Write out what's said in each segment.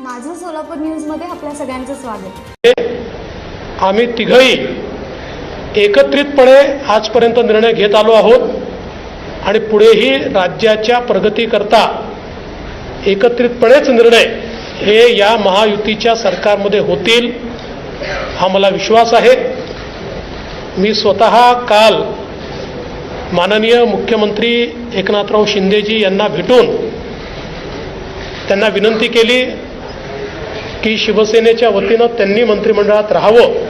माझं सोलापूर न्यूजमध्ये आपल्या सगळ्यांचं स्वागत. आम्ही तिघही एकत्रितपणे आजपर्यंत निर्णय घेत आलो आहोत आणि पुढेही राज्याच्या प्रगतीकरता एकत्रितपणेच निर्णय हे या महायुतीच्या सरकारमध्ये होतील हा मला विश्वास आहे. मी स्वतः काल माननीय मुख्यमंत्री एकनाथराव शिंदेजी यांना भेटून त्यांना विनंती केली की शिवसेनेच्या वतीनं त्यांनी मंत्रिमंडळात राहावं.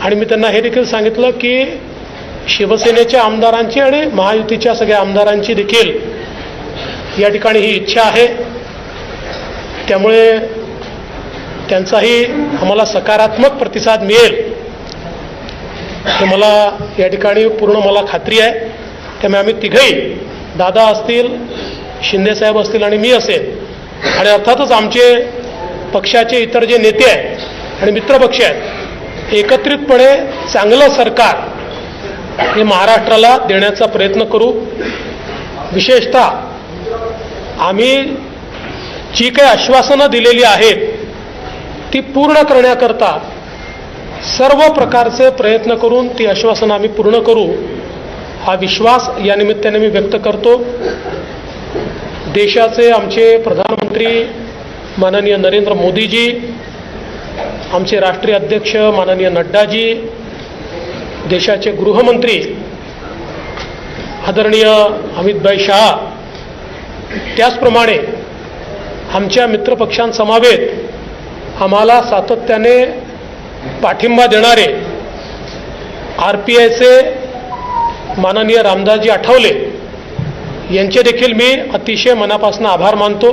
आणि मी त्यांना हे देखील सांगितलं की शिवसेनेच्या आमदारांची आणि महायुतीच्या सगळ्या आमदारांची देखील या ठिकाणी ही इच्छा आहे. त्यामुळे त्यांचाही आम्हाला सकारात्मक प्रतिसाद मिळेल. हे मला या ठिकाणी पूर्ण मला खात्री आहे. त्यामुळे आम्ही तिघही दादा असतील शिंदेसाहेब असतील आणि मी असेल. आणि अर्थातच आमचे पक्षाचे इतर जे नेते आहेत आणि मित्रपक्ष आहेत एकत्रितपणे चांगलं सरकार हे महाराष्ट्राला देण्याचा प्रयत्न करू. विशेषतः आम्ही जी काही आश्वासनं दिलेली आहेत ती पूर्ण करण्याकरता सर्व प्रकारचे प्रयत्न करून ती आश्वासनं आम्ही पूर्ण करू. हा विश्वास या निमित्ताने मी व्यक्त करतो. देशाचे आमचे प्रधानमंत्री माननीय नरेंद्र मोदीजी आमचे राष्ट्रीय अध्यक्ष माननीय नड्डाजी देशाचे गृहमंत्री आदरणीय अमितभाई शहा त्याचप्रमाणे आमच्या मित्रपक्षांसमावेत आम्हाला सातत्याने पाठिंबा देणारे आर पी आयचे माननीय रामदासजी आठवले यांचे देखील मी अतिशय मनापासून आभार मानतो.